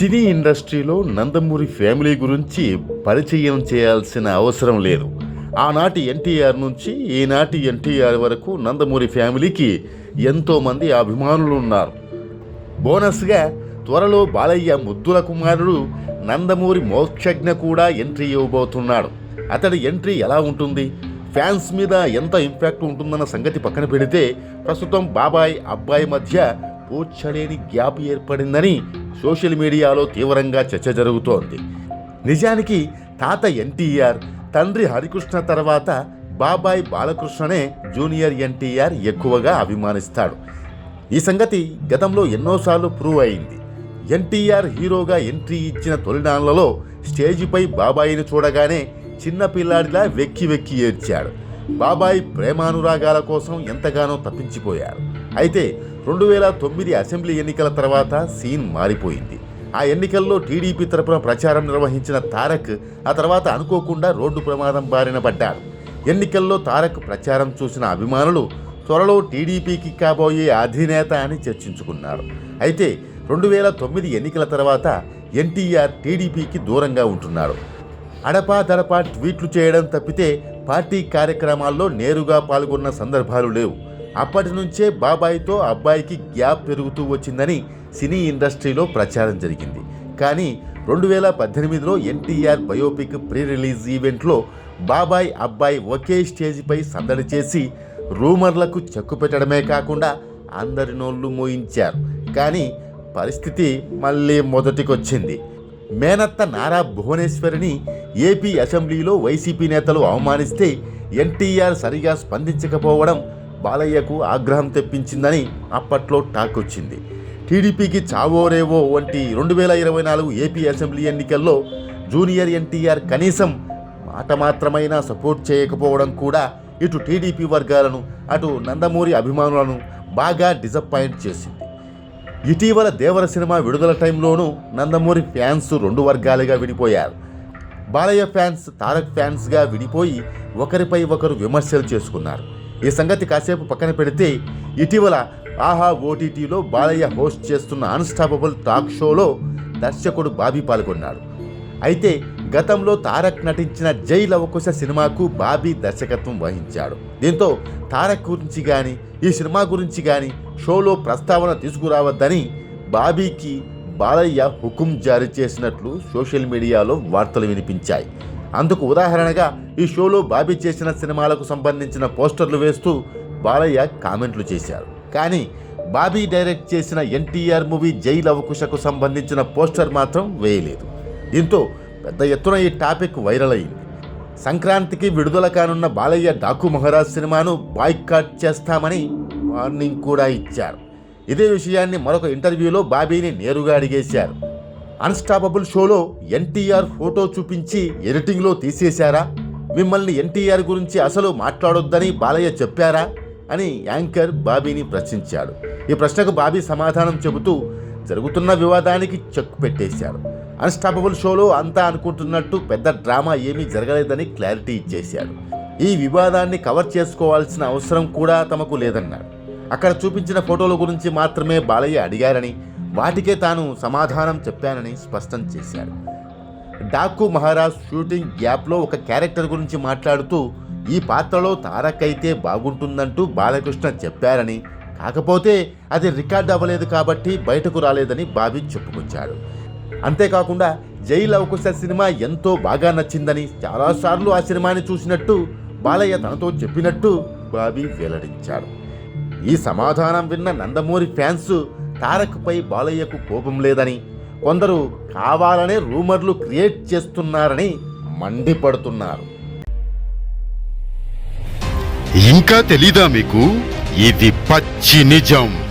సినీ ఇండస్ట్రీలో నందమూరి ఫ్యామిలీ గురించి పరిచయం చేయాల్సిన అవసరం లేదు. ఆనాటి ఎన్టీఆర్ నుంచి ఈనాటి ఎన్టీఆర్ వరకు నందమూరి ఫ్యామిలీకి ఎంతోమంది అభిమానులు ఉన్నారు. బోనస్గా త్వరలో బాలయ్య ముద్దుల కుమారుడు నందమూరి మోక్షజ్ఞ కూడా ఎంట్రీ ఇవ్వబోతున్నాడు. అతడి ఎంట్రీ ఎలా ఉంటుంది? ఫ్యాన్స్ మీద ఎంత ఇంపాక్ట్ ఉంటుందన్న సంగతి పక్కన పెడితే ప్రస్తుతం బాబాయ్ అబ్బాయి మధ్య పూడ్చలేని గ్యాప్ ఏర్పడిందని సోషల్ మీడియాలో తీవ్రంగా చర్చ జరుగుతోంది. నిజానికి తాత ఎన్టీఆర్ తండ్రి హరికృష్ణ తర్వాత బాబాయ్ బాలకృష్ణనే జూనియర్ ఎన్టీఆర్ ఎక్కువగా అభిమానిస్తాడు. ఈ సంగతి గతంలో ఎన్నోసార్లు ప్రూవ్ అయింది. ఎన్టీఆర్ హీరోగా ఎంట్రీ ఇచ్చిన తొలినాళ్ళలో స్టేజిపై బాబాయిని చూడగానే చిన్నపిల్లాడిలా వెక్కి వెక్కి ఏడ్చాడు. బాబాయ్ ప్రేమానురాగాల కోసం ఎంతగానో తప్పించిపోయారు. అయితే రెండు వేల తొమ్మిది అసెంబ్లీ ఎన్నికల తర్వాత సీన్ మారిపోయింది. ఆ ఎన్నికల్లో టీడీపీ తరపున ప్రచారం నిర్వహించిన తారక్ ఆ తర్వాత అనుకోకుండా రోడ్డు ప్రమాదం బారిన పడ్డారు ఎన్నికల్లో తారక్ ప్రచారం చూసిన అభిమానులు త్వరలో టీడీపీకి కాబోయే అధినేత అని చర్చించుకున్నారు. అయితే రెండు వేల తొమ్మిది ఎన్నికల తర్వాత ఎన్టీఆర్ టీడీపీకి దూరంగా ఉంటున్నారు. అడపా దడపా ట్వీట్లు చేయడం తప్పితే పార్టీ కార్యక్రమాల్లో నేరుగా పాల్గొన్న సందర్భాలు లేవు. అప్పటి నుంచే బాబాయ్తో అబ్బాయికి గ్యాప్ పెరుగుతూ వచ్చిందని సినీ ఇండస్ట్రీలో ప్రచారం జరిగింది. కానీ రెండు వేల పద్దెనిమిదిలో ఎన్టీఆర్ బయోపిక్ ప్రీ రిలీజ్ ఈవెంట్లో బాబాయ్ అబ్బాయి ఒకే స్టేజిపై సందడి చేసి రూమర్లకు చెక్కు పెట్టడమే కాకుండా అందరి నోళ్ళు మోయించారు. కానీ పరిస్థితి మళ్ళీ మొదటికొచ్చింది. మేనత్త నారా భువనేశ్వరిని ఏపీ అసెంబ్లీలో వైసీపీ నేతలు అవమానిస్తే ఎన్టీఆర్ సరిగా స్పందించకపోవడం బాలయ్యకు ఆగ్రహం తెప్పించిందని అప్పట్లో టాక్ వచ్చింది. టీడీపీకి చావోరేవో వంటి రెండు వేల ఇరవై నాలుగు ఏపీ అసెంబ్లీ ఎన్నికల్లో జూనియర్ ఎన్టీఆర్ కనీసం మాట మాత్రమైనా సపోర్ట్ చేయకపోవడం కూడా ఇటు టీడీపీ వర్గాలను అటు నందమూరి అభిమానులను బాగా డిసప్పాయింట్ చేసింది. ఇటీవల దేవర సినిమా విడుదల టైంలోనూ నందమూరి ఫ్యాన్స్ రెండు వర్గాలుగా విడిపోయారు. బాలయ్య ఫ్యాన్స్ తారక్ ఫ్యాన్స్గా విడిపోయి ఒకరిపై ఒకరు విమర్శలు చేసుకున్నారు. ఈ సంగతి కాసేపు పక్కన పెడితే ఇటీవల ఆహా ఓటీటీలో బాలయ్య హోస్ట్ చేస్తున్న అన్స్టాపబుల్ టాక్ షోలో దర్శకుడు బాబీ పాల్గొన్నాడు. అయితే గతంలో తారక్ నటించిన జై లవకుశ సినిమాకు బాబీ దర్శకత్వం వహించాడు. దీంతో తారక్ గురించి కానీ ఈ సినిమా గురించి కానీ షోలో ప్రస్తావన తీసుకురావద్దని బాబీకి బాలయ్య హుకుం జారీ చేసినట్లు సోషల్ మీడియాలో వార్తలు వినిపించాయి. అందుకు ఉదాహరణగా ఈ షోలో బాబీ చేసిన సినిమాలకు సంబంధించిన పోస్టర్లు వేస్తూ బాలయ్య కామెంట్లు చేశారు. కానీ బాబీ డైరెక్ట్ చేసిన ఎన్టీఆర్ మూవీ జైల్ అవకుశకు సంబంధించిన పోస్టర్ మాత్రం వేయలేదు. దీంతో పెద్ద ఎత్తున ఈ టాపిక్ వైరల్ అయింది. సంక్రాంతికి విడుదల కానున్న బాలయ్య డాకు మహారాజ్ సినిమాను బాయ్కాట్ చేస్తామని వార్నింగ్ కూడా ఇచ్చారు. ఇదే విషయాన్ని మరొక ఇంటర్వ్యూలో బాబీని నేరుగా అడిగేశారు. అన్స్టాపబుల్ షోలో ఎన్టీఆర్ ఫోటో చూపించి ఎడిటింగ్లో తీసేశారా? మిమ్మల్ని ఎన్టీఆర్ గురించి అసలు మాట్లాడొద్దని బాలయ్య చెప్పారా? అని యాంకర్ బాబీని ప్రశ్నించాడు. ఈ ప్రశ్నకు బాబీ సమాధానం చెబుతూ జరుగుతున్న వివాదానికి చెక్ పెట్టేశాడు అన్స్టాపబుల్ షోలో అంతా అనుకుంటున్నట్టు పెద్ద డ్రామా ఏమీ జరగలేదని క్లారిటీ ఇచ్చేశాడు. ఈ వివాదాన్ని కవర్ చేసుకోవాల్సిన అవసరం కూడా తమకు లేదన్నాడు అక్కడ చూపించిన ఫోటోల గురించి మాత్రమే బాలయ్య అడిగారని వాటికే తాను సమాధానం చెప్పానని స్పష్టం చేశాడు. డాకు మహారాజ్ షూటింగ్ గ్యాప్లో ఒక క్యారెక్టర్ గురించి మాట్లాడుతూ ఈ పాత్రలో తారక్ అయితే బాగుంటుందంటూ బాలకృష్ణ చెప్పారని. కాకపోతే అది రికార్డ్ అవ్వలేదు కాబట్టి బయటకు రాలేదని బాబీ చెప్పుకొచ్చాడు. అంతేకాకుండా జై లవకుశ సినిమా ఎంతో బాగా నచ్చిందని చాలాసార్లు ఆ సినిమాని చూసినట్టు బాలయ్య తనతో చెప్పినట్టు బాబీ వెల్లడించాడు. ఈ సమాధానం విన్న నందమూరి ఫ్యాన్స్ తారక్పై బాలయ్యకు కోపం లేదని కొందరు కావాలనే రూమర్లు క్రియేట్ చేస్తున్నారని మండిపడుతున్నారు. ఇంకా తెలీదా మీకు? ఇది పచ్చి నిజం.